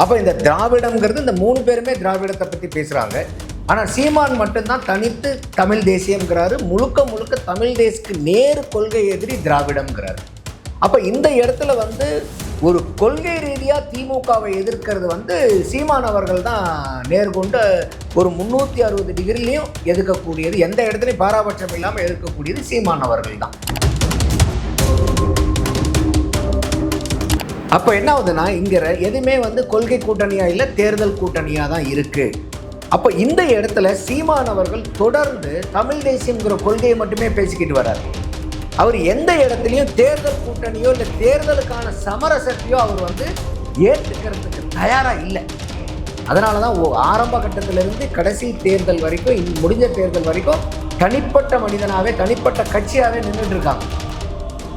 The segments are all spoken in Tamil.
அப்போ இந்த திராவிடம்ங்கிறது இந்த மூணு பேருமே திராவிடத்தை பற்றி பேசுகிறாங்க ஆனால் சீமான் மட்டும்தான் தனித்து தமிழ் தேசியம்ங்கிறாரு. முழுக்க முழுக்க தமிழ் தேசிக்கு நேர் கொள்கை எதிரி திராவிடம்ங்கிறாரு. அப்போ இந்த இடத்துல வந்து ஒரு கொள்கை ரீதியாக திமுகவை எதிர்க்கிறது வந்து சீமான் அவர்கள் தான் நேர்கொண்ட ஒரு முந்நூற்றி அறுபது டிகிரிலையும் எதிர்க்கக்கூடியது எந்த இடத்துலையும் பாராபட்சம் இல்லாமல் எதிர்க்கக்கூடியது சீமான் அவர்கள் தான். அப்போ என்ன ஆகுதுன்னா இங்கே எதுவுமே வந்து கொள்கை கூட்டணியாக இல்லை தேர்தல் கூட்டணியாக தான் இருக்குது அப்போ இந்த இடத்துல சீமான் அவர்கள் தொடர்ந்து தமிழ் தேசியம்ங்கிற கொள்கையை மட்டுமே பேசிக்கிட்டு வர்றார். அவர் எந்த இடத்துலையும் தேர்தல் கூட்டணியோ இல்லை தேர்தலுக்கான சமரசத்தையோ அவர் வந்து ஏற்றுக்கிறதுக்கு தயாராக இல்லை. அதனால தான் ஓ ஆரம்ப கட்டத்திலிருந்து கடைசி தேர்தல் வரைக்கும் முடிஞ்ச தேர்தல் வரைக்கும் தனிப்பட்ட மனிதனாகவே தனிப்பட்ட கட்சியாகவே நின்றுட்டு இருக்காங்க.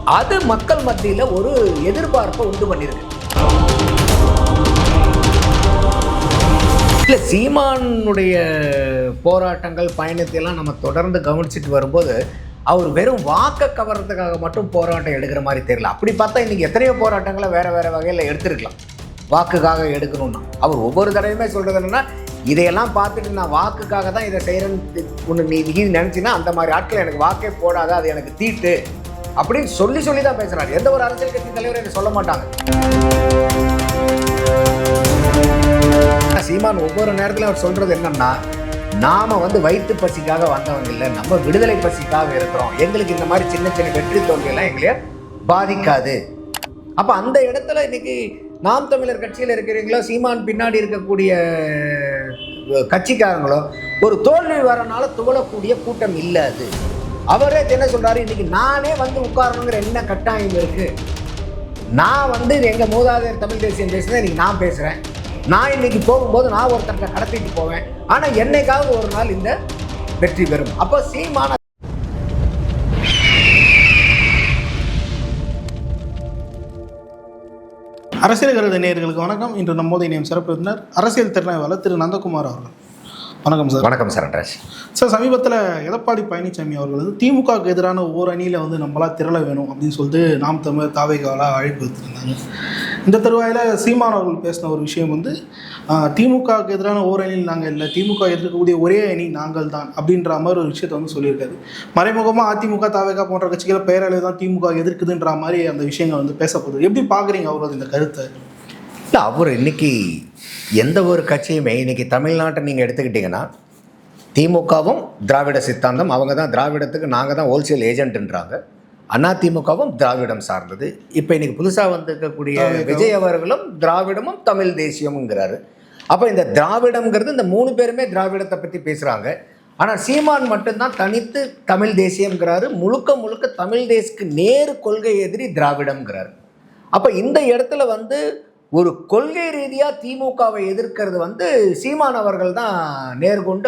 அது மக்கள் மத்தியில் ஒரு எதிர்பார்ப்பை உண்டு பண்ணியிருக்கு இல்லை சீமானுடைய போராட்டங்கள் பயணத்தையெல்லாம் நம்ம தொடர்ந்து கவனிச்சுட்டு வரும்போது அவர் வெறும் வாக்கை கவர்றதுக்காக மட்டும் போராட்டம் எடுக்கிற மாதிரி தெரியல. அப்படி பார்த்தா இன்றைக்கி எத்தனையோ போராட்டங்களை வேறு வேறு வகையில் எடுத்துருக்கலாம். வாக்குக்காக எடுக்கணும்னா. அவர் ஒவ்வொரு தடவையுமே சொல்கிறது என்னென்னா இதையெல்லாம் பார்த்துட்டு நான் வாக்குக்காக தான் இதை செய்கிறேன்னு ஒன்று நீ நினச்சின்னா அந்த மாதிரி ஆட்கள் எனக்கு வாக்கே போடாத அது எனக்கு தீட்டு அப்படின்னு சொல்லி சொல்லி தான் பேசுறாரு. எந்த ஒரு அரசியல் கட்சி தலைவரும் இதை சொல்ல மாட்டாங்க? சீமான் ஒவ்வொரு நேரத்திலும் அவர் சொல்றது என்னன்னா நாம வந்து வயிற்று பசிக்காக வந்தவங்க இல்லை நம்ம விடுதலை பசிக்காக இருக்கிறோம். எங்களுக்கு இந்த மாதிரி சின்ன சின்ன வெற்றி தோல்வியெல்லாம் எங்களைய பாதிக்காது. அப்ப அந்த இடத்துல இன்னைக்கு நாம் தமிழர் கட்சியில் இருக்கிறீங்களோ சீமான் பின்னாடி இருக்கக்கூடிய கட்சிக்காரங்களோ ஒரு தோல்வி வரனால துவளக்கூடிய கூட்டம் இல்லை அது அவரே என்ன சொல்றாரு? இன்னைக்கு நானே வந்து உட்காரணுங்கிற என்ன கட்டாயம் இருக்கு? நான் வந்து எங்க மூதாதையர் தமிழ் தேசியம் பேசுறேன் இன்னைக்கு நான் பேசுறேன். நான் இன்னைக்கு போகும்போது நான் ஒருத்தர்கிட்ட கடத்திட்டு போவேன். ஆனா என்னைக்காவது ஒரு நாள் இந்த வெற்றி பெறும். அப்போ சீமான அரசியல் கருத நேயர்களுக்கு வணக்கம். இன்று நம்மோது இணையம் சிறப்பு விருந்தினர் அரசியல் திறனாய்வாளர் திரு நந்தகுமார் அவர்கள். வணக்கம் சார். வணக்கம் சரண்ராஜ் சார் சமீபத்தில் எடப்பாடி பழனிசாமி அவர்கள் வந்து திமுகவுக்கு எதிரான ஓர் அணியில் வந்து நம்மளா திரள வேணும் அப்படின்னு சொல்லிட்டு நாம் தமிழர் தாவைகால அழைப்பு விடுத்திருந்தாங்க. இந்த தருவாயில் சீமான் அவர்கள் பேசின ஒரு விஷயம் வந்து திமுகவுக்கு எதிரான ஓர் அணியில் நாங்கள் இல்லை திமுக எதிர்க்கக்கூடிய ஒரே அணி நாங்கள் தான் அப்படின்ற மாதிரி ஒரு விஷயத்தை வந்து சொல்லியிருக்காரு. மறைமுகமாக அதிமுக தாவேகா போன்ற கட்சிகளை பெயரளவு தான் திமுக எதிர்க்குதுன்ற மாதிரி அந்த விஷயங்கள் வந்து பேசப்படுது. எப்படி பார்க்குறீங்க அவரது இந்த கருத்தை? இல்லை அவர் இன்னைக்கு எந்த ஒரு கட்சியுமே இன்னைக்கு தமிழ்நாட்டை நீங்கள் எடுத்துக்கிட்டிங்கன்னா திமுகவும் திராவிட சித்தாந்தம் அவங்க தான் திராவிடத்துக்கு நாங்கள் தான் ஹோல்சேல் ஏஜென்ட்ன்றாங்க அதிமுகவும் திராவிடம் சார்ந்தது. இப்போ இன்னைக்கு புதுசாக வந்திருக்கக்கூடிய. விஜய் அவர்களும் திராவிடமும் தமிழ் தேசியம்ங்கிறாரு. அப்போ இந்த திராவிடம்ங்கிறது இந்த மூணு பேருமே திராவிடத்தை பற்றி பேசுகிறாங்க ஆனால் சீமான் மட்டும்தான் தனித்து தமிழ் தேசியம்ங்கிறாரு. முழுக்க முழுக்க தமிழ் தேசத்துக்கு நேரு கொள்கை எதிரி திராவிடம்ங்கிறாரு. அப்போ இந்த இடத்துல வந்து ஒரு கொள்கை ரீதியாக திமுகவை எதிர்க்கிறது வந்து சீமான் அவர்கள் தான் நேர்கொண்ட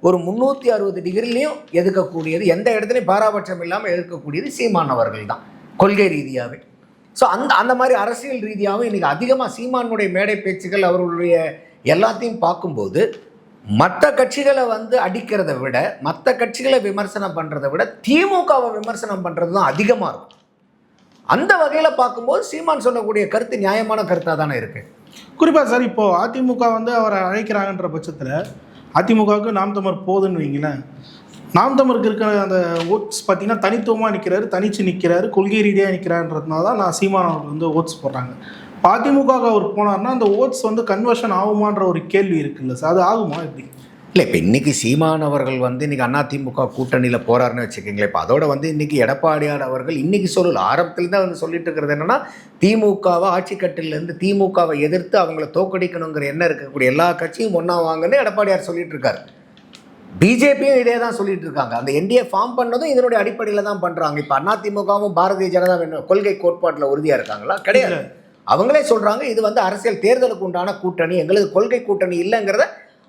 ஒரு முந்நூற்றி அறுபது டிகிரிலையும் எதிர்க்கக்கூடியது எந்த இடத்துலையும் பாராபட்சம் இல்லாமல் எதிர்க்கக்கூடியது சீமான் அவர்கள் தான் கொள்கை ரீதியாகவே ஸோ அந்த அந்த மாதிரி அரசியல் ரீதியாகவும் இன்றைக்கி அதிகமாக சீமானுடைய மேடை பேச்சுகள் அவர்களுடைய எல்லாத்தையும் பார்க்கும்போது மற்ற கட்சிகளை வந்து அடிக்கிறதை விட மற்ற கட்சிகளை விமர்சனம் பண்ணுறதை விட திமுகவை விமர்சனம் பண்ணுறது தான் அதிகமாக இருக்கும். அந்த வகையில் பார்க்கும்போது சீமான் சொல்லக்கூடிய கருத்து நியாயமான கருத்தாக தானே இருக்குது குறிப்பாக சார் இப்போது அதிமுக வந்து அவரை அழைக்கிறாங்கன்ற பட்சத்தில் அதிமுகவுக்கு நாம் தமிழர் போதுன்னு வைங்களேன். நாம் தமிழுக்கு இருக்கிற அந்த ஓட்ஸ் பார்த்தீங்கன்னா தனித்துவமாக நிற்கிறாரு தனித்து நிற்கிறாரு கொள்கை ரீதியாக நிற்கிறான்றதுனால தான் நான் சீமான் அவர்கள் வந்து ஓட்ஸ் போடுறாங்க. இப்போ அவர் போனார்னா அந்த ஓட்ஸ் வந்து கன்வர்ஷன் ஆகுமான்ற ஒரு கேள்வி இருக்குல்ல சார் அது ஆகுமா எப்படி? இல்லை இப்போ இன்னைக்கு சீமான் அவர்கள் வந்து இன்னைக்கு அதிமுக கூட்டணியில் போறாருன்னு வச்சுக்கோங்களேன். இப்போ அதோட வந்து இன்னைக்கு எடப்பாடியார் அவர்கள் இன்னைக்கு சொல்லல. ஆரம்பத்தில் தான் வந்து சொல்லிட்டு இருக்கிறது என்னன்னா திமுகவை ஆட்சி கட்டிலேருந்து திமுகவை எதிர்த்து அவங்கள தோக்கடிக்கணுங்கிற எண்ணம் இருக்கக்கூடிய எல்லா கட்சியும் ஒன்றா வாங்கன்னு எடப்பாடியார் சொல்லிட்டு இருக்காரு. பிஜேபியும் இதே தான் சொல்லிட்டு இருக்காங்க. அந்த என்டிஏ ஃபார்ம் பண்ணதும் இதனுடைய அடிப்படையில் தான் பண்ணுறாங்க இப்போ அதிமுகவும் பாரதிய ஜனதா என்ன கொள்கை கோட்பாட்டில் உறுதியாக இருக்காங்களா? கிடையாது. அவங்களே சொல்கிறாங்க இது வந்து அரசியல் தேர்தலுக்கு உண்டான கூட்டணி எங்களுக்கு கொள்கை கூட்டணி இல்லைங்கிறத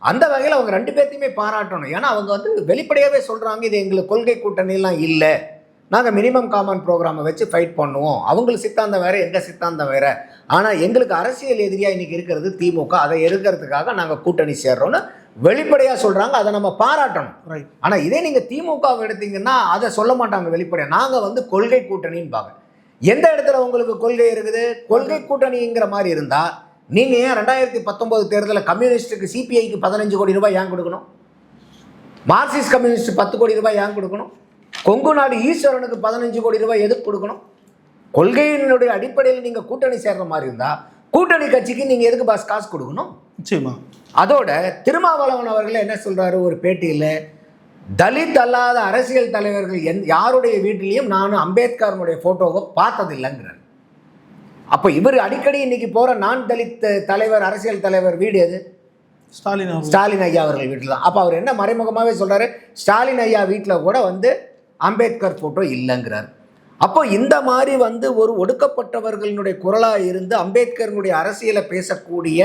அந்த வகையில் அவங்க ரெண்டு பேர்த்தையுமே பாராட்டணும். ஏன்னா அவங்க வந்து வெளிப்படையாகவே சொல்கிறாங்க இது எங்களுக்கு கொள்கை கூட்டணிலாம் இல்லை. நாங்கள் மினிமம் காமன் ப்ரோக்ராமை வச்சு ஃபைட் பண்ணுவோம். அவங்களுக்கு சித்தாந்தம் வேற எங்கள் சித்தாந்தம் வேற. ஆனால் எங்களுக்கு அரசியல் எதிரியாக இன்னைக்கு இருக்கிறது திமுக. அதை எதிர்க்கிறதுக்காக நாங்கள் கூட்டணி சேர்றோம்னு வெளிப்படையாக சொல்கிறாங்க அதை நம்ம பாராட்டணும். ரைட் ஆனால் இதே நீங்கள் திமுகவை எடுத்தீங்கன்னா அதை சொல்ல மாட்டாங்க வெளிப்படையாக நாங்கள் வந்து கொள்கை கூட்டணின்னு எந்த இடத்துல உங்களுக்கு கொள்கை இருக்குது? கொள்கை கூட்டணிங்கிற மாதிரி இருந்தால் நீங்கள் ஏன் ரெண்டாயிரத்தி பத்தொம்போது தேர்தலில் கம்யூனிஸ்ட்டுக்கு சிபிஐக்கு பதினஞ்சு கோடி ரூபாய் ஏன் கொடுக்கணும்? மார்க்சிஸ்ட் கம்யூனிஸ்ட் பத்து கோடி ரூபாய் ஏன் கொடுக்கணும்? கொங்கு நாடு ஈஸ்வரனுக்கு பதினஞ்சு கோடி ரூபாய் எதுக்கு கொடுக்கணும்? கொள்கையினுடைய அடிப்படையில் நீங்கள் கூட்டணி சேர்ற மாதிரி இருந்தால் கூட்டணி கட்சிக்கு நீங்கள் எதுக்கு பாஸ் காசு கொடுக்கணும்? நிச்சயமா. அதோட திருமாவளவன் அவர்கள் என்ன சொல்றாரு? ஒரு பேட்டியில் தலித் அல்லாத அரசியல் தலைவர்கள் என் யாருடைய வீட்டிலையும் நான் அம்பேத்கரனுடைய போட்டோவை பார்த்ததில்லைங்கிறார். அப்போ இவர் அடிக்கடி இன்னைக்கு போற நான் தலித் தலைவர் அரசியல் தலைவர் வீடு எது? ஸ்டாலின் ஸ்டாலின் ஐயா அவர்கள் வீட்டில். தான் அப்போ அவர் என்ன மறைமுகமாகவே சொல்றாரு? ஸ்டாலின் ஐயா வீட்டில் கூட வந்து அம்பேத்கர் போட்டோ இல்லைங்கிறார். அப்போ இந்த மாதிரி வந்து ஒரு ஒடுக்கப்பட்டவர்களுடைய குரலாக இருந்து அம்பேத்கரனுடைய அரசியலை பேசக்கூடிய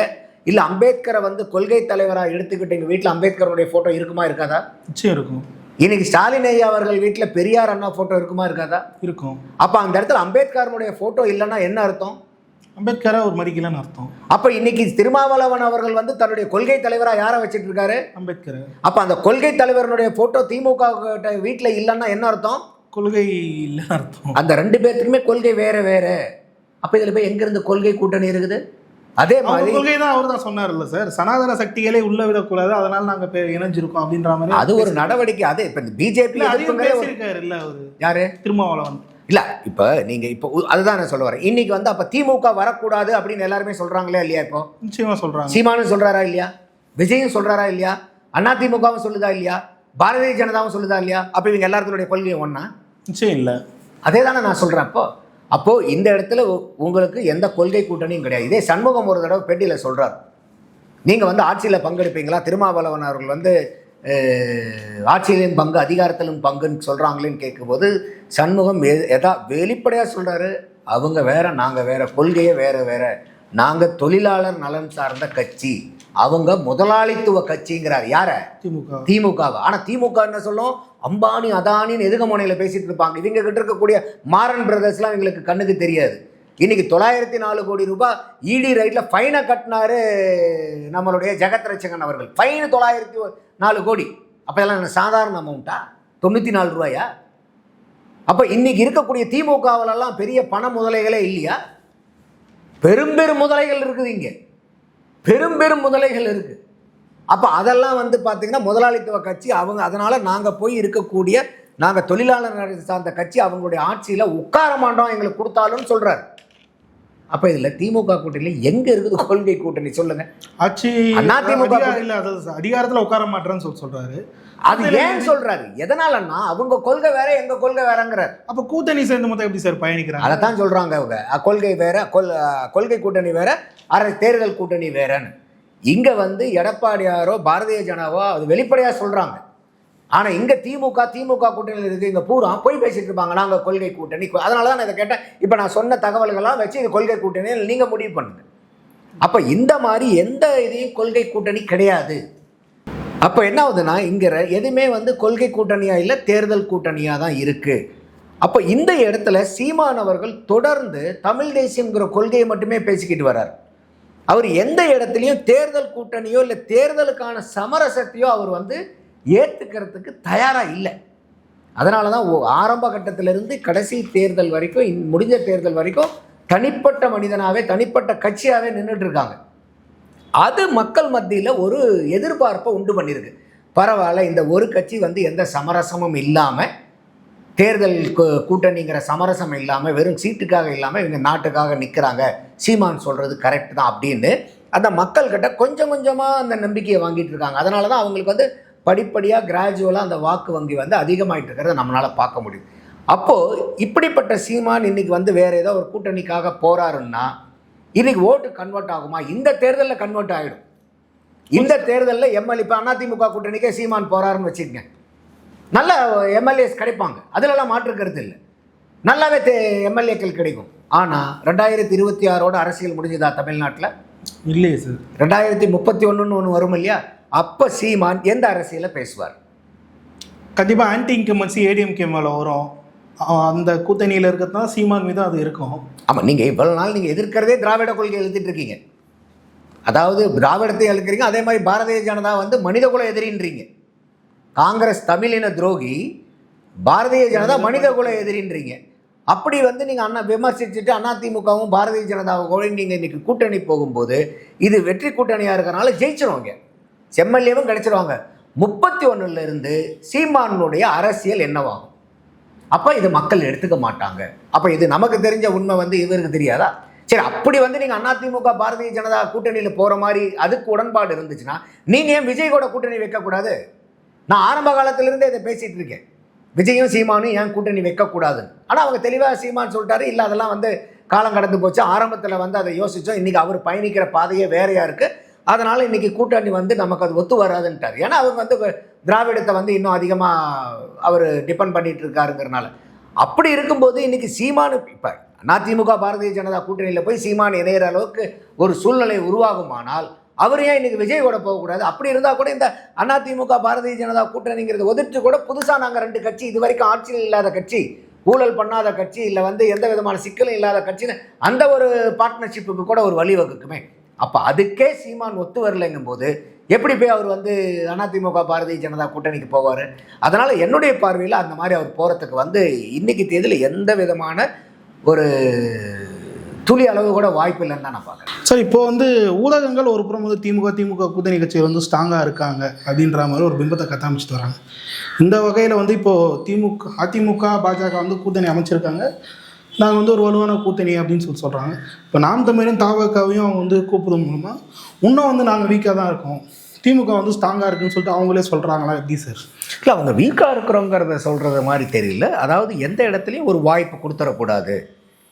இல்லை அம்பேத்கரை வந்து கொள்கை தலைவராக எடுத்துக்கிட்டு எங்கள் வீட்டில் அம்பேத்கருடைய ஃபோட்டோ இருக்குமா இருக்காதா? நிச்சயம் இருக்கும். இன்னைக்கு ஸ்டாலின் ஐயா அவர்கள் வீட்டில் பெரியார் அண்ணா ஃபோட்டோ இருக்குமா இருக்காதா? இருக்கும். அப்போ அந்த இடத்துல அம்பேத்கரனுடைய ஃபோட்டோ இல்லைன்னா என்ன அர்த்தம்? அம்பேத்கரை ஒரு மதிக்கலன்னு அர்த்தம். அப்போ இன்னைக்கு திருமாவளவன் அவர்கள் வந்து தன்னுடைய கொள்கை தலைவராக யாரை வச்சிட்டு இருக்காரு அம்பேத்கரை. அப்போ அந்த கொள்கை தலைவருடைய ஃபோட்டோ திமுக வீட்டில் இல்லைன்னா என்ன அர்த்தம்? கொள்கை இல்லைன்னு அர்த்தம். அந்த ரெண்டு பேர்த்துக்குமே கொள்கை வேற வேற. அப்போ இதில் போய் எங்கேருந்து கொள்கை கூட்டணி இருக்குது? அதே மாதிரி கொள்கை தான் அவர் தான் சொன்னார்ல சார். சனாதன சக்திகளே உள்ள விடக்கூடாது அதனால நாங்க இணைஞ்சிருக்கோம் அப்படின்ற மாதிரி அது ஒரு நடவடிக்கை. அது இப்போ இந்த பிஜேபி இல்ல, அதையும் பேசியிருக்காரு இல்ல அவரு. யாரு? திருமாவளவன். இல்லை இப்போ நீங்கள் இப்போ அதுதான் நான் சொல்ல வரேன். இன்னைக்கு வந்து அப்போ திமுக வரக்கூடாது அப்படின்னு எல்லாருமே சொல்கிறாங்களே இல்லையா இப்போ? நிச்சயமா சொல்றாங்க. சீமானும் சொல்கிறாரா இல்லையா? விஜயும் சொல்கிறாரா இல்லையா? அண்ணா திமுகவும் சொல்லுதா இல்லையா? பாரதிய ஜனதாவும் சொல்லுதா இல்லையா? அப்போ இவங்க எல்லாத்துடைய கொள்கையும் ஒன்றா நிச்சயம் இல்ல. அதே தானே நான் சொல்கிறேன் அப்போ. அப்போது இந்த இடத்துல உங்களுக்கு எந்த கொள்கை கூட்டணியும் கிடையாது. இதே சண்முகம் ஒரு தடவை பேட்டியில் சொல்கிறார் நீங்கள் வந்து ஆட்சியில் பங்கெடுப்பீங்களா? திருமாவளவன் அவர்கள் வந்து ஆட்சியிலும் பங்கு அதிகாரத்திலும் பங்குன்னு சொல்கிறாங்களேன்னு கேட்கும்போது சண்முகம் எதா வெளிப்படையாக சொல்கிறாரு அவங்க வேற நாங்கள் வேற கொள்கையே வேற வேற. நாங்கள் தொழிலாளர் நலன் சார்ந்த கட்சி. அவங்க முதலாளித்துவ கட்சிங்கிறார். யாரை? திமுக. திமுகவை? ஆனால் திமுக என்ன சொல்லும்? அம்பானி அதானின்னு எதுக முனையில் பேசிட்டு இருப்பாங்க. இவங்க கிட்ட இருக்கக்கூடிய மாறன் பிரதர்ஸ்லாம் எங்களுக்கு கண்ணுக்கு தெரியாது. இன்னைக்கு தொள்ளாயிரத்தி நாலு கோடி ரூபாய் இடி ரைட்டில் ஃபைனை கட்டினாரு நம்மளுடைய ஜெகத் ரட்சகன் அவர்கள். ஃபைனு தொள்ளாயிரத்தி நாலு கோடி. அப்போ இதெல்லாம் என்ன சாதாரண அமௌண்ட்டா தொண்ணூற்றி நாலு ரூபாயா? அப்போ இன்னைக்கு இருக்கக்கூடிய திமுகவிலெல்லாம் பெரிய பண முதலைகளே இல்லையா? பெரும் பெரும் முதலைகள் இருக்குது இங்கே. பெரும் பெரும் முதலைகள் இருக்கு. அப்போ அதெல்லாம் வந்து பார்த்தீங்கன்னா முதலாளித்துவ கட்சி அவங்க அதனால நாங்கள் போய் இருக்கக்கூடிய நாங்கள் தொழிலாளர் சார்ந்த கட்சி அவங்களுடைய ஆட்சியில் உட்கார மாட்டோம் எங்களுக்கு கொடுத்தாலும்னு சொல்றாரு. அப்போ இதில் திமுக கூட்டணியில் எங்கே இருக்குது கொள்கை கூட்டணி சொல்லுங்க. ஆட்சி அதிமுக அதிகாரத்துல உட்கார மாட்டேன்னு சொல்லி சொல்றாரு. அது ஏன் சொல்றாரு? எதனாலன்னா அவங்க கொள்கை வேற எங்க கொள்கை வேறங்கிறார். அப்ப கூட்டணி சேர்ந்து மொத்தம் எப்படி சார் பயணிக்கிறாங்க? அதைத்தான் சொல்றாங்க அவங்க. கொள்கை வேற கொள்கை கூட்டணி வேற அரை தேர்தல் கூட்டணி வேறன்னு. இங்க வந்து எடப்பாடியாரோ பாரதிய ஜனதாவோ அது வெளிப்படையா சொல்றாங்க. ஆனா இங்க திமுக திமுக கூட்டணியில் இருக்கு இங்க பூரா போய் பேசிட்டு இருப்பாங்க. நாங்க கொள்கை கூட்டணி. அதனால தான் நான் இதை கேட்டேன். இப்போ நான் சொன்ன தகவல்கள்லாம் வச்சு இது கொள்கை கூட்டணி நீங்க முடிவு பண்ணுங்க. அப்ப இந்த மாதிரி எந்த இதையும் கொள்கை கூட்டணி கிடையாது. அப்போ என்ன ஆகுதுன்னா இங்கே எதுவுமே வந்து கொள்கை கூட்டணியாக இல்லை தேர்தல் கூட்டணியாக தான் இருக்குது அப்போ இந்த இடத்துல சீமான் அவர்கள் தொடர்ந்து தமிழ் தேசியங்கிற கொள்கையை மட்டுமே பேசிக்கிட்டு வர்றார். அவர் எந்த இடத்துலையும் தேர்தல் கூட்டணியோ இல்லை தேர்தலுக்கான சமரசத்தையோ அவர் வந்து ஏற்றுக்கிறதுக்கு தயாராக இல்லை. அதனால தான் ஓ- ஆரம்ப கட்டத்திலிருந்து கடைசி தேர்தல் வரைக்கும் முடிஞ்ச தேர்தல் வரைக்கும் தனிப்பட்ட மனிதனாகவே தனிப்பட்ட கட்சியாகவே நின்றுட்டு இருக்காங்க. அது மக்கள் மத்தியில் ஒரு எதிர்பார்ப்பை உண்டு பண்ணியிருக்கு பரவாயில்ல இந்த ஒரு கட்சி வந்து எந்த சமரசமும் இல்லாமல் தேர்தல் கூட்டணிங்கிற சமரசம் இல்லாமல் வெறும் சீட்டுக்காக இல்லாமல் இவங்க நாட்டுக்காக நிற்கிறாங்க சீமான் சொல்கிறது கரெக்ட் தான் அப்படின்னு அந்த மக்கள்கிட்ட கொஞ்சம் கொஞ்சமாக அந்த நம்பிக்கையை வாங்கிட்டு இருக்காங்க. அதனால தான் அவங்களுக்கு வந்து படிப்படியாக கிராஜுவலாக அந்த வாக்கு வங்கி வந்து அதிகமாயிட்டு இருக்கிறத நம்மளால் பார்க்க முடியும். அப்போது இப்படிப்பட்ட சீமான் இன்றைக்கி வந்து வேறு ஏதோ ஒரு கூட்டணிக்காக போகிறாருன்னா இன்னைக்கு ஓட்டு கன்வெர்ட் ஆகுமா? இந்த தேர்தலில் கன்வெர்ட் ஆகிடும் இந்த தேர்தலில் எம்எல்ஏ இப்போ அதிமுக கூட்டணிக்கே சீமான் போறாருன்னு வச்சுக்கங்க. நல்ல எம்எல்ஏஸ் கிடைப்பாங்க. அதிலெல்லாம் மாற்று கருத்து இல்லை. நல்லாவே தே எம்எல்ஏக்கள் கிடைக்கும். ஆனால் ரெண்டாயிரத்தி இருபத்தி ஆறோட அரசியல் முடிஞ்சுதா தமிழ்நாட்டில்? இல்லையே சார். ரெண்டாயிரத்தி முப்பத்தி ஒன்றுன்னு ஒன்று வரும் இல்லையா? அப்போ சீமான் எந்த அரசியலை பேசுவார்? கண்டிப்பா ஆன்டி இன்கமன்சி ஏடிஎம்கே மேல வரும். அந்த கூட்டணியில் இருக்கிறது தான் சீமான் மீது அது இருக்கும். ஆமாம் நீங்கள் இவ்வளோ நாள் நீங்கள் எதிர்க்கிறதே திராவிட கொள்கை எழுதிட்டு இருக்கீங்க. அதாவது திராவிடத்தை எழுக்கிறீங்க அதே மாதிரி பாரதிய ஜனதா வந்து மனிதகுல எதிரின்றீங்க. காங்கிரஸ் தமிழின துரோகி பாரதிய ஜனதா மனிதகுல எதிரின்றீங்க. அப்படி வந்து நீங்கள் அண்ணா விமர்சிச்சுட்டு அதிமுகவும் பாரதிய ஜனதாவும் நீங்கள் இன்னைக்கு கூட்டணி போகும்போது இது வெற்றி கூட்டணியாக இருக்கிறனால ஜெயிச்சிருவாங்க. செம்எல்ஏவும் கிடச்சிருவாங்க. முப்பத்தி ஒன்றுலேருந்து சீமானுடைய அரசியல் என்னவாகும்? அப்போ இது மக்கள் எடுத்துக்க மாட்டாங்க. அப்போ இது நமக்கு தெரிஞ்ச உண்மை வந்து இவருக்கு தெரியாதா? சரி அப்படி வந்து நீங்கள் அதிமுக பாரதிய ஜனதா கூட்டணியில் போகிற மாதிரி அதுக்கு உடன்பாடு இருந்துச்சுன்னா நீங்கள் ஏன் விஜய் கூட கூட்டணி வைக்கக்கூடாது? நான் ஆரம்ப காலத்திலிருந்தே இதை பேசிகிட்டு இருக்கேன். விஜயும் சீமானும் ஏன் கூட்டணி வைக்கக்கூடாதுன்னு ஆனால் அவங்க தெளிவாக சீமான்னு சொல்லிட்டாரு. இல்லை அதெல்லாம் வந்து காலம் கடந்து போச்சு. ஆரம்பத்தில் வந்து அதை யோசித்தோம் இன்றைக்கி அவர் பயணிக்கிற பாதையே வேறையாக இருக்குது அதனால் இன்றைக்கி கூட்டணி வந்து நமக்கு அது ஒத்து வராதுன்ட்டார். ஏன்னா அவர் வந்து திராவிடத்தை வந்து இன்னும் அதிகமாக அவர் டிபெண்ட் பண்ணிட்டு இருக்காருங்கிறனால அப்படி இருக்கும்போது இன்றைக்கி சீமானு இப்போ அதிமுக பாரதிய ஜனதா கூட்டணியில் போய் சீமான் இணையிற அளவுக்கு ஒரு சூழ்நிலை உருவாகுமானால் அவர் ஏன் இன்னைக்கு விஜய் கூட போகக்கூடாது அப்படி இருந்தால் கூட இந்த அதிமுக பாரதிய ஜனதா கூட்டணிங்கிறத ஒதுட்டு கூட புதுசாக நாங்கள் ரெண்டு கட்சி இது வரைக்கும் ஆட்சியில் இல்லாத கட்சி ஊழல் பண்ணாத கட்சி இல்லை வந்து எந்த விதமான சிக்கலும் இல்லாத கட்சின்னு அந்த ஒரு பார்ட்னர்ஷிப்புக்கு கூட ஒரு வழிவகுக்குமே. அப்போ அதுக்கே சீமான் ஒத்து வரலைங்கும் போது எப்படி போய் அவர் வந்து அதிமுக பாரதிய ஜனதா கூட்டணிக்கு போவார்? அதனால் என்னுடைய பார்வையில் அந்த மாதிரி அவர் போகிறதுக்கு வந்து இன்றைக்கி தேதியில் எந்த விதமான ஒரு துளி அளவு கூட வாய்ப்பு இல்லைன்னு தான் நான் பார்க்குறேன். சார் இப்போ வந்து ஊடகங்கள் ஒரு புறம் வந்து திமுக திமுக கூட்டணி கட்சிகள் வந்து ஸ்ட்ராங்காக இருக்காங்க அப்படின்ற மாதிரி ஒரு பிம்பத்தை கத்தாமிச்சிட்டு வராங்க. இந்த வகையில் வந்து இப்போது திமுக அதிமுக பாஜக வந்து கூட்டணி அமைச்சிருக்காங்க. நாங்கள் வந்து ஒரு வலுவான கூட்டணி அப்படின்னு சொல்லி சொல்கிறாங்க இப்போ நாம் தமிழும் தாவக்காவையும் அவங்க வந்து கூப்பிடும் மூலமாக இன்னும் வந்து நாங்கள் வீக்காக தான் இருக்கோம். திமுக வந்து ஸ்ட்ராங்காக இருக்குன்னு சொல்லிட்டு அவங்களே சொல்கிறாங்களா எப்படி சார் இல்லை அவங்க வீக்காக இருக்கிறோங்கிறத சொல்கிறது மாதிரி தெரியல. அதாவது எந்த இடத்துலையும் ஒரு வாய்ப்பு கொடுத்துடக்கூடாது.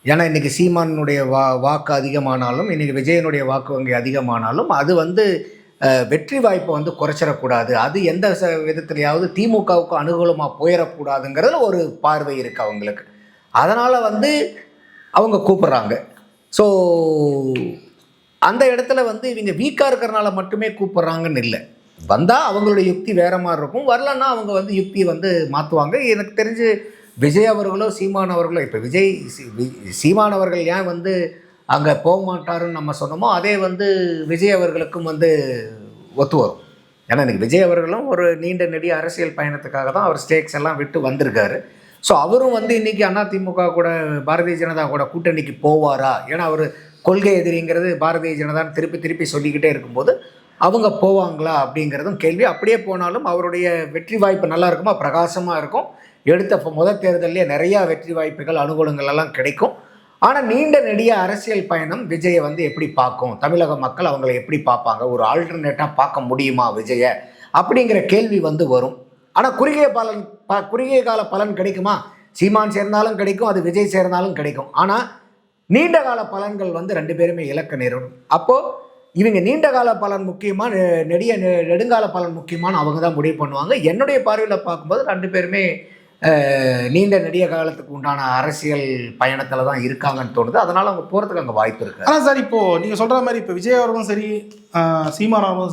ஏன்னா இன்றைக்கி சீமானுடைய வா வாக்கு அதிகமானாலும் இன்றைக்கி விஜயனுடைய வாக்கு வங்கி அதிகமானாலும் அது வந்து வெற்றி வாய்ப்பை வந்து குறைச்சிடக்கூடாது. அது எந்த ச விதத்துலையாவது திமுகவுக்கு அனுகூலமாக போயிடக்கூடாதுங்கிறதுல ஒரு பார்வை இருக்குது அவங்களுக்கு. அதனால் வந்து அவங்க கூப்பிட்றாங்க. ஸோ அந்த இடத்துல வந்து இவங்க வீக்காக இருக்கிறனால மட்டுமே கூப்பிட்றாங்கன்னு இல்லை. வந்தால் அவங்களுடைய யுக்தி வேறு மாதிரி இருக்கும். வரலன்னா அவங்க வந்து யுக்தி வந்து மாற்றுவாங்க எனக்கு தெரிஞ்சு விஜய் அவர்களோ சீமான் அவர்களோ இப்போ விஜய் வி- சீமான் அவர்கள் ஏன் வந்து அங்கே போக மாட்டாருன்னு நம்ம சொன்னோமோ அதே வந்து விஜய் அவர்களுக்கும் வந்து ஒத்து வரும். ஏன்னா எனக்கு விஜய் அவர்களும் ஒரு நீண்ட நெடிய அரசியல் பயணத்துக்காக தான் அவர் ஸ்டேக்ஸ் எல்லாம் விட்டு வந்திருக்காரு. ஸோ அவரும் வந்து இன்றைக்கி அதிமுக கூட பாரதிய ஜனதா கூட கூட்டணிக்கு போவாரா? ஏன்னா அவர் கொள்கை எதிரிங்கிறது பாரதிய ஜனதான்னு திருப்பி திருப்பி சொல்லிக்கிட்டே இருக்கும்போது அவங்க போவாங்களா அப்படிங்கிறதும் கேள்வி. அப்படியே போனாலும் அவருடைய வெற்றி வாய்ப்பு நல்லா இருக்குமா? பிரகாசமாக இருக்கும். எடுத்த முதல் தேர்தல்லே நிறையா வெற்றி வாய்ப்புகள் அனுகூலங்கள் எல்லாம் கிடைக்கும். ஆனால் நீண்ட நெடிய அரசியல் பயணம் விஜயை வந்து எப்படி பார்க்கும்? தமிழக மக்கள் அவங்கள எப்படி பார்ப்பாங்க? ஒரு ஆல்டர்னேட்டாக பார்க்க முடியுமா விஜயை? அப்படிங்கிற கேள்வி வந்து வரும். ஆனால் குறுகிய பலன் ப குறுகிய கால பலன் கிடைக்குமா? சீமான் சேர்ந்தாலும் கிடைக்கும் அது விஜய் சேர்ந்தாலும் கிடைக்கும். ஆனால் நீண்ட கால பலன்கள் வந்து ரெண்டு பேருமே இலக்க நேரும். அப்போது இவங்க நீண்ட கால பலன் முக்கியமா நெ- நெடிய நெ- நெடுங்கால பலன் முக்கியமான அவங்க தான் முடிவு பண்ணுவாங்க. என்னுடைய பார்வையில் பார்க்கும்போது ரெண்டு பேருமே நீண்ட நெடிய காலத்துக்கு உண்டான அரசியல் பயணத்தில் தான் இருக்காங்கன்னு தோணுது. அதனால் அவங்க போகிறதுக்கு அங்கே வாய்ப்பு இருக்கு. ஆனால் சார் இப்போது நீங்கள் சொல்கிற மாதிரி இப்போ விஜய் அவர்களும் சரி ஆஹ்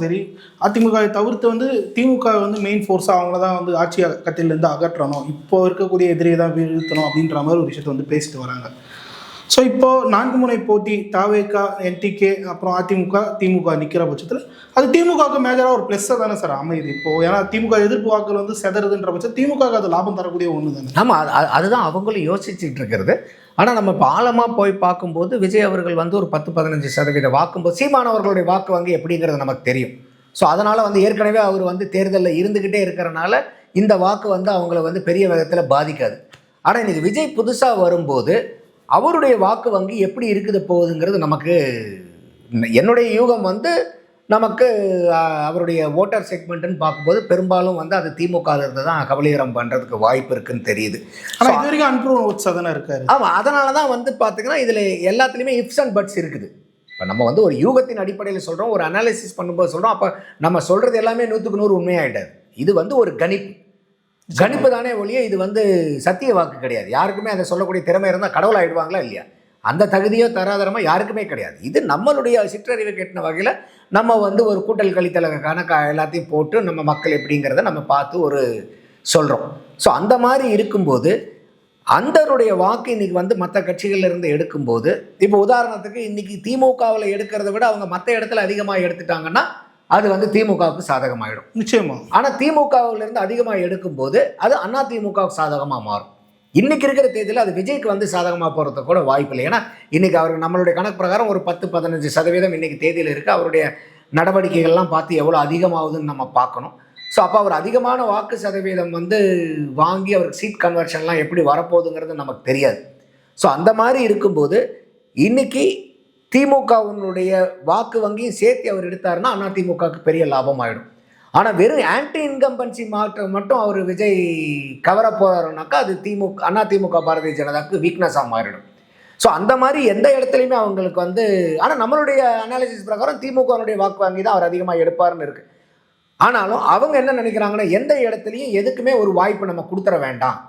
சரி அதிமுகவை தவிர்த்து வந்து திமுக வந்து மெயின் ஃபோர்ஸாக அவங்கள தான் வந்து ஆட்சி கத்திலேருந்து அகற்றணும். இப்போ இருக்கக்கூடிய எதிரியை தான் வீழ்த்தணும் அப்படின்ற மாதிரி ஒரு விஷயத்தை வந்து பேசிட்டு வராங்க. ஸோ இப்போ நான்கு முனை போட்டி தாவேகா என்டிகே அப்புறம் அதிமுக திமுக நிற்கிற பட்சத்தில் அது திமுகவுக்கு மேஜராக ஒரு ப்ளஸ்ஸாக தானே சார் அமையுது. இப்போ ஏன்னா திமுக எதிர்ப்பு வாக்குகள் வந்து செதறதுன்ற பட்சம் திமுகவுக்கு அது லாபம் தரக்கூடிய ஒன்று தானே. ஆமாம் அது அதுதான் அவங்களும் யோசிச்சுட்டு இருக்கிறது. ஆனால் நம்ம இப்போ ஆழமாக போய் பார்க்கும்போது விஜய் அவர்கள் வந்து ஒரு பத்து பதினஞ்சு சதவீத வாக்கும்போது சீமானவர்களுடைய வாக்கு வங்கி எப்படிங்கிறது நமக்கு தெரியும். ஸோ அதனால் வந்து ஏற்கனவே அவர் வந்து தேர்தலில் இருந்துக்கிட்டே இருக்கிறனால இந்த வாக்கு வந்து அவங்கள வந்து பெரிய விதத்தில் பாதிக்காது. ஆனால் இன்றைக்கி விஜய் புதுசாக வரும்போது அவருடைய வாக்கு வங்கி எப்படி இருக்குது போகுதுங்கிறது நமக்கு என்னுடைய யூகம் வந்து நமக்கு அவருடைய ஓட்டர் செக்மெண்ட்டுன்னு பார்க்கும்போது பெரும்பாலும் வந்து அது திமுகவில் இருந்து தான் கபலீகரம் பண்ணுறதுக்கு வாய்ப்பு இருக்குன்னு தெரியுது. ஆனால் இது வரைக்கும் அன்ப்ரூவ் ஓட்ஸாக தானே இருக்காரு? ஆமாம் அதனால தான் வந்து பார்த்தீங்கன்னா இதில் எல்லாத்துலேயுமே இஃப்ஸ் அண்ட் பட்ஸ் இருக்குது. இப்போ நம்ம வந்து ஒரு யூகத்தின் அடிப்படையில் சொல்கிறோம் ஒரு அனாலிசிஸ் பண்ணும்போது சொல்கிறோம் அப்போ நம்ம சொல்கிறது எல்லாமே நூற்றுக்கு நூறு உண்மையாயிடாது இது வந்து ஒரு கணிப்பு. கணிப்பு தானே ஒழிய இது வந்து சத்திய வாக்கு கிடையாது. யாருக்குமே அதை சொல்லக்கூடிய திறமை இருந்தால் கடவுள் ஆயிடுவாங்களா இல்லையா? அந்த தகுதியோ தராதரமாக யாருக்குமே கிடையாது. இது நம்மளுடைய சிற்றறிவு கெட்டின வகையில் நம்ம வந்து ஒரு கூட்டல் கழித்தல கணக்கு எல்லாத்தையும் போட்டு நம்ம மக்கள் எப்படிங்கிறத நம்ம பார்த்து ஒரு சொல்கிறோம் ஸோ அந்த மாதிரி இருக்கும்போது அந்தருடைய வாக்கு இன்றைக்கி வந்து மற்ற கட்சிகள்ல இருந்து எடுக்கும்போது இப்போ உதாரணத்துக்கு இன்றைக்கி திமுகவில் எடுக்கிறத விட அவங்க மற்ற இடத்துல அதிகமாக எடுத்துட்டாங்கன்னா அது வந்து திமுகவுக்கு சாதகமாயிடும். நிச்சயமா. ஆனால் திமுகவில் இருந்து அதிகமாக எடுக்கும்போது அது அண்ணா திமுகவுக்கு சாதகமாக மாறும். இன்னைக்கு இருக்கிற தேதியில் அது விஜய்க்கு வந்து சாதகமாக போகிறதுக்கு கூட வாய்ப்பு இல்லை. ஏன்னா இன்னைக்கு அவருக்கு நம்மளுடைய கணக்கு பிரகாரம் ஒரு பத்து பதினஞ்சு சதவீதம் இன்னைக்கு தேதியில் இருக்குது அவருடைய நடவடிக்கைகள்லாம் பார்த்து எவ்வளோ அதிகமாகுதுன்னு நம்ம பார்க்கணும். ஸோ அப்போ அவர் அதிகமான வாக்கு சதவீதம் வந்து வாங்கி அவருக்கு சீட் கன்வர்ஷன்லாம் எப்படி வரப்போகுதுங்கிறது நமக்கு தெரியாது. ஸோ அந்த மாதிரி இருக்கும்போது இன்னைக்கு திமுகவினுடைய வாக்கு வங்கியும் சேர்த்து அவர் எடுத்தாருன்னா அண்ணா திமுகவுக்கு பெரிய லாபம் ஆகிடும் ஆனால் வெறும் ஆன்டி இன்கம்பன்சி மாற்றம் மட்டும் அவர் விஜய் கவர போகிறாருனாக்கா அது திமுக அண்ணா திமுக பாரதிய ஜனதாவுக்கு வீக்னஸாக மாறிடும். ஸோ அந்த மாதிரி எந்த இடத்துலையுமே அவங்களுக்கு வந்து ஆனால் நம்மளுடைய அனாலிசிஸ் பிரகாரம் திமுகனுடைய வாக்கு வாங்கி தான் அவர் அதிகமாக எடுப்பாருன்னு இருக்கு. ஆனாலும் அவங்க என்ன நினைக்கிறாங்கன்னா எந்த இடத்துலையும் எதுக்குமே ஒரு வாய்ப்பு நம்ம கொடுத்துட வேண்டாம்.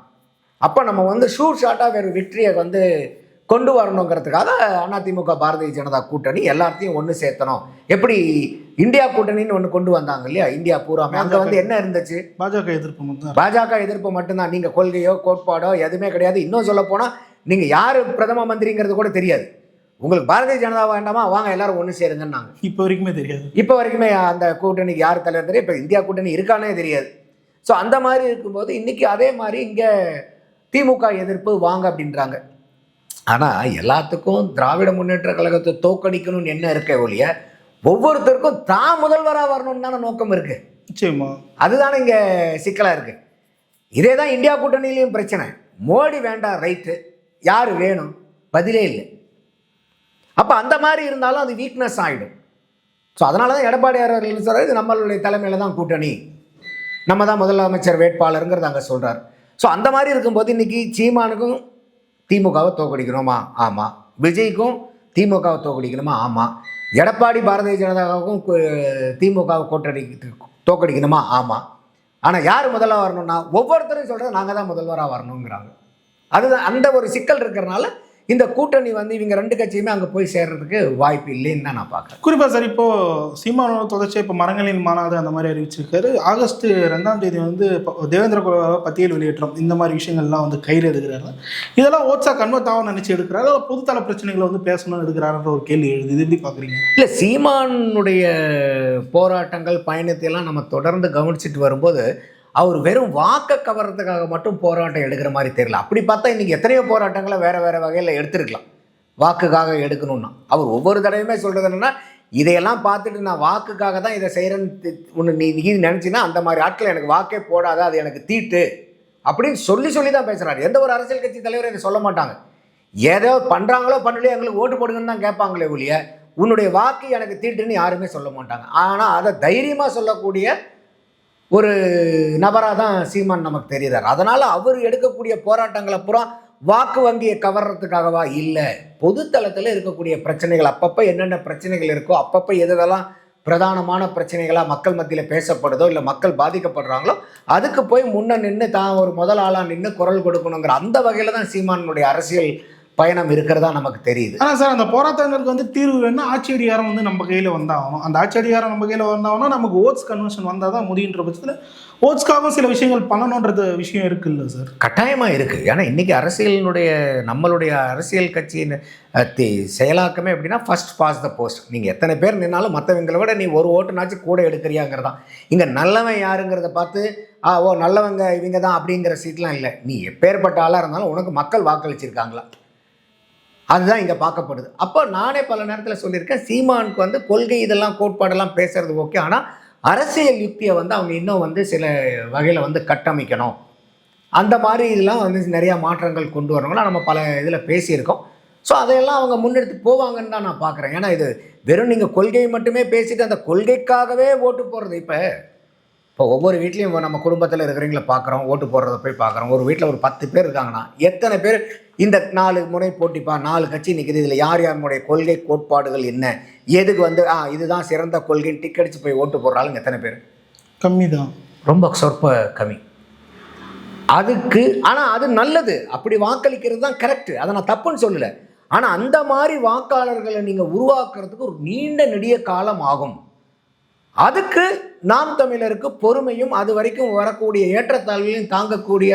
அப்போ நம்ம வந்து ஷூர் ஷாட்டாக வேறு வெற்றியை வந்து கொண்டு வரணுங்கிறதுக்காக அதிமுக பாரதிய ஜனதா கூட்டணி எல்லாத்தையும் ஒன்று சேர்த்தணும். எப்படி இந்தியா கூட்டணின்னு ஒன்று கொண்டு வந்தாங்க இல்லையா? இந்தியா பூராமே. அங்கே வந்து என்ன இருந்துச்சு? பாஜக எதிர்ப்பு மட்டும் பாஜக எதிர்ப்பு மட்டும்தான். நீங்கள் கொள்கையோ கோட்பாடோ எதுவுமே கிடையாது. இன்னும் சொல்ல போனால் நீங்கள் யார் பிரதம மந்திரிங்கிறது கூட தெரியாது. உங்களுக்கு பாரதிய ஜனதா வேண்டாமா? வாங்க எல்லாரும் ஒன்று சேருங்கன்னாங்க. இப்போ வரைக்குமே தெரியாது. இப்போ வரைக்குமே அந்த கூட்டணிக்கு யார் தலைவர் தெரியும்? இப்போ இந்தியா கூட்டணி இருக்கானே தெரியாது. ஸோ அந்த மாதிரி இருக்கும்போது இன்னைக்கு அதே மாதிரி இங்கே திமுக எதிர்ப்பு வாங்க அப்படின்றாங்க. ஆனால் எல்லாத்துக்கும் திராவிட முன்னேற்ற கழகத்தை தோக்கடிக்கணும்னு என்ன இருக்க ஒழிய ஒவ்வொருத்தருக்கும் தான் முதல்வராக வரணும்னு தானே நோக்கம் இருக்குது நிச்சயமா. அதுதானே இங்கே சிக்கலாக இருக்குது இதே தான் இந்தியா கூட்டணியிலையும் பிரச்சனை. மோடி வேண்டாம் ரைட்டு. யார் வேணும்? பதிலே இல்லை. அப்போ அந்த மாதிரி இருந்தாலும் அது வீக்னஸ் ஆகிடும் ஸோ அதனால தான் எடப்பாடியார் அவர்கள் சொல்கிறார் இது நம்மளுடைய தலைமையில் தான் கூட்டணி. நம்ம தான் முதலமைச்சர் வேட்பாளருங்கிறது அங்கே சொல்கிறார் ஸோ அந்த மாதிரி இருக்கும்போது இன்றைக்கி சீமானுக்கும் திமுகவை தோக்கடிக்கணுமா ஆமாம் விஜய்க்கும் திமுகவை தோக்கடிக்கணுமா? ஆமாம் எடப்பாடி பாரதிய ஜனதாவுக்கும் திமுகவை கூட்டணி தோக்கடிக்கணுமா? ஆமாம் ஆனால் யார் முதல்ல வரணும்னா ஒவ்வொருத்தரும் சொல்கிறது நாங்கள் தான் முதல்வராக வரணுங்கிறாங்க. அதுதான் அந்த ஒரு சிக்கல் இருக்கிறனால இந்த கூட்டணி வந்து இவங்க ரெண்டு கட்சியுமே அங்கே போய் சேர்றதுக்கு வாய்ப்பு இல்லைன்னு தான் நான் பார்க்குறேன். குறிப்பா சார் இப்போ சீமானோட தொடர்ச்சி இப்போ மரங்களின் மாநாடு அந்த மாதிரி அறிவிச்சிருக்காரு. ஆகஸ்ட் ரெண்டாம் தேதி வந்து தேவேந்திர குலவை பட்டியல் வெளியேற்றம் இந்த மாதிரி விஷயங்கள்லாம் வந்து கையில் எடுக்கிறாரு. இதெல்லாம் ஓட்ஸா கன்வெர்ட் ஆகும் நினைச்சு எடுக்கிறாரு. பொதுத்தள பிரச்சனைகளை வந்து பேசணும்னு எடுக்கிறாருன்ற ஒரு கேள்வி எழுது. எப்படி பாக்குறீங்க இல்லை சீமானுடைய போராட்டங்கள் பயணத்தை எல்லாம் நம்ம தொடர்ந்து கவனிச்சிட்டு வரும்போது அவர் வெறும் வாக்கை கவர்றதுக்காக மட்டும் போராட்டம் எடுக்கிற மாதிரி தெரியல. அப்படி பார்த்தா இன்றைக்கி எத்தனையோ போராட்டங்களை வேறு வேறு வகையில் எடுத்துருக்கலாம். வாக்குக்காக எடுக்கணும்னா. அவர் ஒவ்வொரு தடவையுமே சொல்கிறது என்னென்னா இதையெல்லாம் பார்த்துட்டு நான் வாக்குக்காக தான் இதை செய்கிறேன்னு ஒன்று நீ நீ நினச்சின்னா அந்த மாதிரி ஆட்கள் எனக்கு வாக்கே போடாத அது எனக்கு தீட்டு அப்படின்னு சொல்லி சொல்லி தான் பேசுகிறாரு எந்த ஒரு அரசியல் கட்சி தலைவரும் இதை சொல்ல மாட்டாங்க. ஏதோ பண்ணுறாங்களோ பண்ணலையோ எங்களுக்கு ஓட்டு போடுங்கன்னு தான் கேட்பாங்களே ஒழிய உன்னுடைய வாக்கு எனக்கு தீட்டுன்னு யாருமே சொல்ல மாட்டாங்க. ஆனால் அதை தைரியமாக சொல்லக்கூடிய ஒரு நபராக தான் சீமான் நமக்கு தெரியுறார் அதனால் அவர் எடுக்கக்கூடிய போராட்டங்களை பூரா வாக்கு வங்கியை கவர்றதுக்காகவா? இல்லை. பொதுத்தளத்தில் இருக்கக்கூடிய பிரச்சனைகள் அப்பப்போ என்னென்ன பிரச்சனைகள் இருக்கோ அப்பப்போ எதெல்லாம் பிரதானமான பிரச்சனைகளாக மக்கள் மத்தியில் பேசப்படுதோ இல்லை மக்கள் பாதிக்கப்படுறாங்களோ அதுக்கு போய் முன்னே நின்று தான் ஒரு முதல் ஆளாக நின்று குரல் கொடுக்கணுங்கிற அந்த வகையில் தான் சீமானுடைய அரசியல் பயணம் இருக்கிறதா நமக்கு தெரியுது. ஆனால் சார் அந்த போராட்டங்களுக்கு வந்து தீர்வு வேணும்னா ஆட்சி அதிகாரம் வந்து நம்ம கையில் வந்தாகணும். அந்த ஆட்சி அதிகாரம் நம்ம கையில் வந்தாகணும் நமக்கு ஓட்ஸ் கன்வர்ஷன் வந்தால் தான் முடியுன்ற பட்சத்தில் ஓட்ஸ்க்காகவும் சில விஷயங்கள் பண்ணணுன்றது விஷயம் இருக்குல்ல சார்? கட்டாயமாக இருக்குது ஏன்னா இன்றைக்கி அரசியலினுடைய நம்மளுடைய அரசியல் கட்சியின் செயலாக்கமே எப்படின்னா ஃபர்ஸ்ட் பாஸ் த போஸ்ட் நீங்கள் எத்தனை பேர் நின்னாலும் மற்றவங்களை விட நீ ஒரு ஓட்டுனாச்சும் கூட எடுக்கிறியாங்கிறதான். இங்கே நல்லவன் யாருங்கிறத பார்த்து ஆ ஓ நல்லவங்க இவங்க தான் அப்படிங்கிற சீட்லாம் இல்லை. நீ எப்பேற்பட்ட ஆளாக இருந்தாலும் உனக்கு மக்கள் வாக்களிச்சிருக்காங்களா? அதுதான் இங்கே பார்க்கப்படுது. அப்போ நானே பல நேரத்தில் சொல்லியிருக்கேன் சீமானுக்கு வந்து கொள்கை இதெல்லாம் கோட்பாடெல்லாம் பேசுறது ஓகே ஆனால் அரசியல் யுக்தியை வந்து அவங்க இன்னும் வந்து சில வகையில் வந்து கட்டமைக்கணும். அந்த மாதிரி இதெல்லாம் வந்து நிறையா மாற்றங்கள் கொண்டு வரணும்னா நம்ம பல இதில் பேசியிருக்கோம். ஸோ அதையெல்லாம் அவங்க முன்னெடுத்து போவாங்கன்னு தான் நான் பார்க்குறேன். ஏன்னா இது வெறும் நீங்கள் கொள்கையை மட்டுமே பேசிட்டு அந்த கொள்கைக்காகவே ஓட்டு போடுறது இப்போ இப்போ ஒவ்வொரு வீட்லேயும் நம்ம குடும்பத்தில் இருக்கிறவங்கள பார்க்குறோம் ஓட்டு போடுறத போய் பார்க்குறோம் ஒரு வீட்டில் ஒரு பத்து பேர் இருக்காங்கன்னா எத்தனை பேர் இந்த நாலு முறை போட்டிப்பா நாலு கட்சி நிற்குது இதில் யார் யாருடைய கொள்கை கோட்பாடுகள் என்ன? எதுக்கு வந்து ஆ இதுதான் சிறந்த கொள்கைன்னு டிக் அடிச்சு போய் ஓட்டு போடுறாளுங்க எத்தனை பேர்? கம்மி தான் ரொம்ப சொற்ப கம்மி. அதுக்கு ஆனால் அது நல்லது. அப்படி வாக்களிக்கிறது தான் கரெக்டு அதை நான் தப்புன்னு சொல்லலை. ஆனால் அந்த மாதிரி வாக்காளர்களை நீங்கள் உருவாக்குறதுக்கு ஒரு நீண்ட நெடிய காலம் ஆகும். அதுக்கு நாம் தமிழருக்கு பொறுமையும் அது வரைக்கும் வரக்கூடிய ஏற்றத்தாழ்வுகளையும் தாங்கக்கூடிய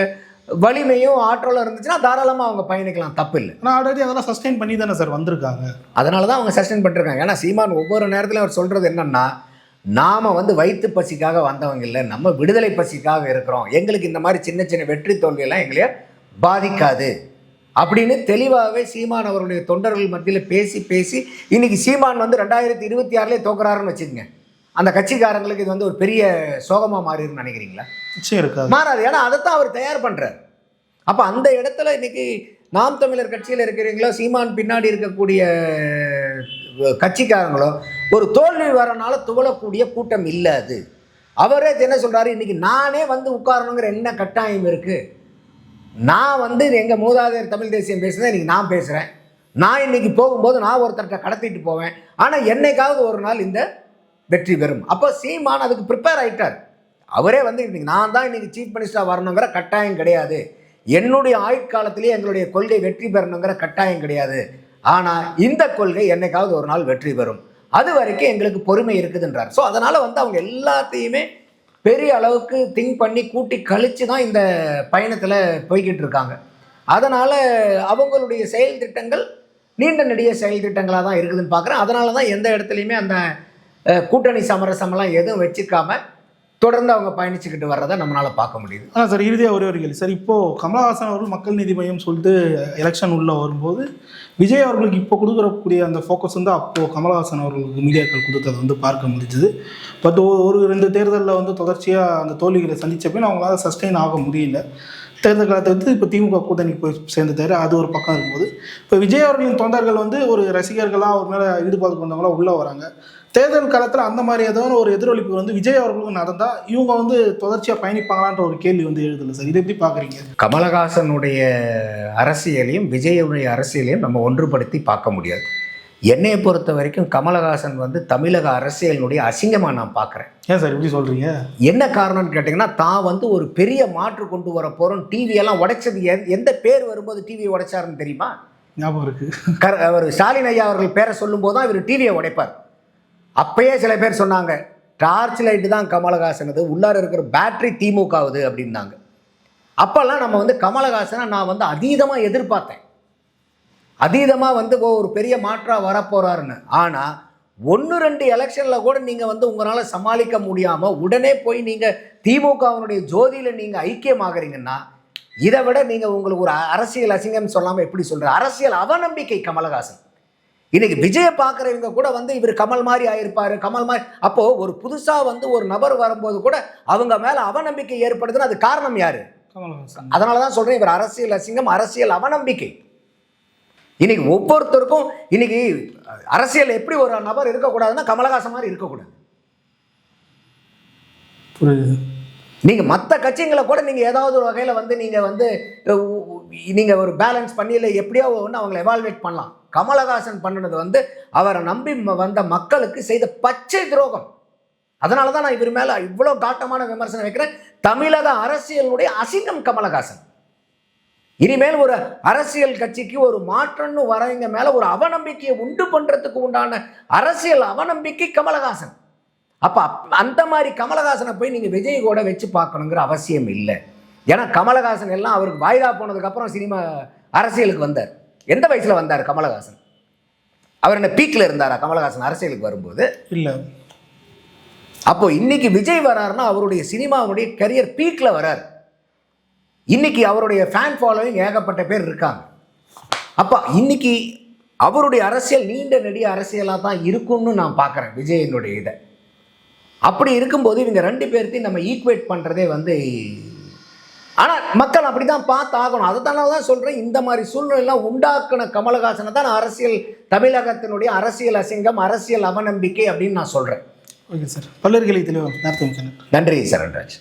வலிமையும் ஆற்றலும் இருந்துச்சுன்னா தாராளமாக அவங்க பயணிக்கலாம். தப்பு இல்லை ஆனால் ஆல்ரெடி அதெல்லாம் சஸ்டெயின் பண்ணி தானே சார் வந்திருக்காங்க. அதனால தான் அவங்க சஸ்டெயின் பண்ணிருக்காங்க. ஏன்னா சீமான் ஒவ்வொரு நேரத்திலும் அவர் சொல்கிறது என்னன்னா நாம் வந்து வயிற்று பசிக்காக வந்தவங்க இல்லை நம்ம விடுதலை பசிக்காக இருக்கிறோம். எங்களுக்கு இந்த மாதிரி சின்ன சின்ன வெற்றி தோல்வியெல்லாம் எங்களைய பாதிக்காது. அப்படின்னு தெளிவாகவே சீமான் அவருடைய தொண்டர்கள் மத்தியில் பேசி பேசி இன்னைக்கு சீமான் வந்து ரெண்டாயிரத்தி இருபத்தி ஆறுலேயே தோக்குறாருன்னு வச்சுக்கோங்க. அந்த கட்சிக்காரங்களுக்கு இது வந்து ஒரு பெரிய சோகமாக மாறிடுன்னு நினைக்கிறீங்களா? நிச்சயம் இருக்காது. மாறாது. ஏன்னா அதைத்தான் அவர் தயார் பண்றார். அப்போ அந்த இடத்துல இன்னைக்கு நாம் தமிழர் கட்சியில் இருக்கிறீங்களோ சீமான் பின்னாடி இருக்கக்கூடிய கட்சிக்காரங்களோ ஒரு தோல்வி வரனால துவளக்கூடிய கூட்டம் இல்லை அது. அவரே என்ன சொல்றாரு? இன்னைக்கு நானே வந்து உட்காரணுங்கிற என்ன கட்டாயம் இருக்கு? நான் வந்து எங்க மூதாதையர் தமிழ் தேசியம் பேசுனதை இன்னைக்கு நான் பேசுறேன். நான் இன்னைக்கு போகும்போது நான் ஒருத்தர்கிட்ட கடத்திட்டு போவேன். ஆனால் என்னைக்காவது ஒரு நாள் இந்த வெற்றி பெறும். அப்போ சீமான் அதுக்கு ப்ரிப்பேர் ஆகிட்டார் அவரே வந்து இன்னைக்கு நான் தான் இன்னைக்கு சீஃப் மினிஸ்டராக வரணுங்கிற கட்டாயம் கிடையாது. என்னுடைய ஆயுட்காலத்திலேயே எங்களுடைய கொள்கை வெற்றி பெறணுங்கிற கட்டாயம் கிடையாது. ஆனால் இந்த கொள்கை என்னைக்காவது ஒரு நாள் வெற்றி பெறும். அது வரைக்கும் எங்களுக்கு பொறுமை இருக்குதுன்றார். ஸோ அதனால் வந்து அவங்க எல்லாத்தையுமே பெரிய அளவுக்கு திங்க் பண்ணி கூட்டி கழித்து தான் இந்த பயணத்தில் போய்கிட்டு இருக்காங்க. அதனால் அவங்களுடைய செயல் திட்டங்கள் நீண்ட நெடிய செயல் திட்டங்களாக தான் இருக்குதுன்னு பார்க்குறேன் அதனால தான் எந்த இடத்துலையுமே அந்த கூட்டணி சமரசமெல்லாம் எதுவும் வச்சுக்காம தொடர்ந்து அவங்க பயணிச்சுக்கிட்டு வர்றதை நம்மளால் பார்க்க முடியுது. ஆனால் சார் இறுதியாக ஒரே ஒரு கேள்வி. சார் இப்போது கமலஹாசன் அவர்கள் மக்கள் நீதி மையம் சொல்லிட்டு எலெக்ஷன் உள்ளே வரும்போது விஜய் அவர்களுக்கு இப்போ கொடுக்குறக்கூடிய அந்த ஃபோக்கஸ் வந்து அப்போது கமலஹாசன் அவர்களுக்கு மீடியாக்கள் கொடுத்ததை வந்து பார்க்க முடிஞ்சுது. பட் ஒரு ரெண்டு தேர்தலில் வந்து தொடர்ச்சியாக அந்த தோல்விகளை சந்திச்சப்போ அவங்களால சஸ்டெயின் ஆக முடியல. தேர்தல் காலத்தை வந்து இப்போ திமுக கூட்டணிக்கு போய் சேர்ந்துட்டாரு. அது ஒரு பக்கம் இருக்கும்போது. இப்போ விஜய் அவர்களின் தொண்டர்கள் வந்து ஒரு ரசிகர்களாக ஒரு மேலே ஈடுபாடு கொண்டவங்களாம் உள்ளே வராங்க. தேர்தல் காலத்தில் அந்த மாதிரி ஏதோ ஒரு எதிரொலிப்பு வந்து விஜய் அவர்களுக்கு நடந்தால் இவங்க வந்து தொடர்ச்சியாக பயணிப்பாங்களான்ற ஒரு கேள்வி வந்து எழுதல சார். இதை எப்படி பார்க்குறீங்க கமலஹாசனுடைய அரசியலையும் விஜயுடைய அரசியலையும் நம்ம ஒன்றுபடுத்தி பார்க்க முடியாது. என்னையை பொறுத்த வரைக்கும் கமலஹாசன் வந்து தமிழக அரசியலினுடைய அசிங்கமாக நான் பார்க்குறேன் ஏன் சார் இப்படி சொல்கிறீங்க என்ன காரணம்னு கேட்டிங்கன்னா தான் வந்து ஒரு பெரிய மாற்று கொண்டு வர போகிறோம் டிவியெல்லாம் உடைச்சது எந்த- எந்த பேர் வரும்போது டிவியை உடைச்சாருன்னு தெரியுமா? ஞாபகம் இருக்குது கர் அவர் ஸ்டாலின் ஐயா அவர்கள் பேரை சொல்லும்போது தான் இவர் டிவியை உடைப்பார். அப்பயே சில பேர் சொன்னாங்க டார்ச் லைட்டு தான் கமலஹாசனது உள்ளார இருக்கிற பேட்ரி திமுகவுது அப்படின்னாங்க. அப்போல்லாம் நம்ம வந்து கமலஹாசனை நான் வந்து அதீதமாக எதிர்பார்த்தேன். அதீதமாக வந்து ஒரு பெரிய மாற்றாக வரப்போகிறாருன்னு ஆனால் ஒன்று ரெண்டு எலெக்ஷனில் கூட நீங்கள் வந்து உங்களால் சமாளிக்க முடியாமல் உடனே போய் நீங்கள் திமுகவினுடைய ஜோதியில் நீங்கள் ஐக்கியமாகறீங்கன்னா இதை விட நீங்கள் உங்களுக்கு ஒரு அரசியல் அசிங்கம் சொல்லாமல் எப்படி சொல்கிற அரசியல் அவநம்பிக்கை கமலஹாசன். இன்னைக்கு விஜயை பார்க்குறவங்க கூட வந்து இவர் கமல் மாதிரி ஆயிருப்பாரு கமல் மாதிரி. அப்போது ஒரு புதுசாக வந்து ஒரு நபர் வரும்போது கூட அவங்க மேலே அவநம்பிக்கை ஏற்படுதுன்னு அது காரணம் யாரு? அதனால தான் சொல்கிறேன் இவர் அரசியல் அசிங்கம் அரசியல் அவநம்பிக்கை. இன்னைக்கு ஒவ்வொருத்தருக்கும் இன்னைக்கு அரசியல் எப்படி ஒரு நபர் இருக்கக்கூடாதுன்னா கமலஹாசன் மாதிரி இருக்கக்கூடாது. புரியுது. நீங்கள் மற்ற கட்சிங்களை கூட நீங்கள் ஏதாவது ஒரு வகையில் வந்து நீங்கள் வந்து நீங்கள் ஒரு பேலன்ஸ் பண்ணி இல்லை எப்படியோ ஒன்று அவங்களை எவால்வேட் பண்ணலாம். கமலஹாசன் பண்ணினது வந்து அவரை நம்பி வந்த மக்களுக்கு செய்த பச்சை துரோகம். அதனால தான் நான் இவர் மேலே இவ்வளோ காட்டமான விமர்சனம் வைக்கிறேன். தமிழக அரசியலுடைய அசிங்கம் கமலஹாசன். இனிமேல் ஒரு அரசியல் கட்சிக்கு ஒரு மாற்றம்னு வரவங்க மேலே ஒரு அவநம்பிக்கையை உண்டு பண்ணுறதுக்கு உண்டான அரசியல் அவநம்பிக்கை கமலஹாசன். அப்போ அந்த மாதிரி கமலஹாசனை போய் நீங்கள் விஜய் கூட வச்சு பார்க்கணுங்கிற அவசியம் இல்லை. ஏன்னா கமலஹாசன் எல்லாம் அவருக்கு வாய்தா போனதுக்கப்புறம் சினிமா அரசியலுக்கு வந்தார். எந்த வயசில் வந்தார் கமலஹாசன்? அவர் என்ன பீக்கில் இருந்தாரா? கமலஹாசன் அரசியலுக்கு வரும்போது? இல்லை. அப்போ இன்னைக்கு விஜய் வராருன்னா அவருடைய சினிமாவுடைய கரியர் பீக்கில் வரார். இன்னைக்கு அவருடைய ஃபேன் ஃபாலோவிங் ஏகப்பட்ட பேர் இருக்காங்க. அப்போ இன்னைக்கு அவருடைய அரசியல் நீண்ட நெடிய அரசியலாக தான் இருக்கும்னு நான் பார்க்குறேன் விஜயனுடைய இதை. அப்படி இருக்கும்போது இவங்க ரெண்டு பேர்த்தையும் நம்ம ஈக்குவேட் பண்ணுறதே வந்து ஆனால் மக்கள் அப்படி தான் பார்த்து ஆகணும் அதனால தான் சொல்கிறேன் இந்த மாதிரி சூழ்நிலைலாம் உண்டாக்குன கமலஹாசனை தான் அரசியல் தமிழகத்தினுடைய அரசியல் அசிங்கம் அரசியல் அவநம்பிக்கை அப்படின்னு நான் சொல்கிறேன் ஓகே சார். பல்லர்களை தெளிவாக நன்றி சரண்ராஜ்.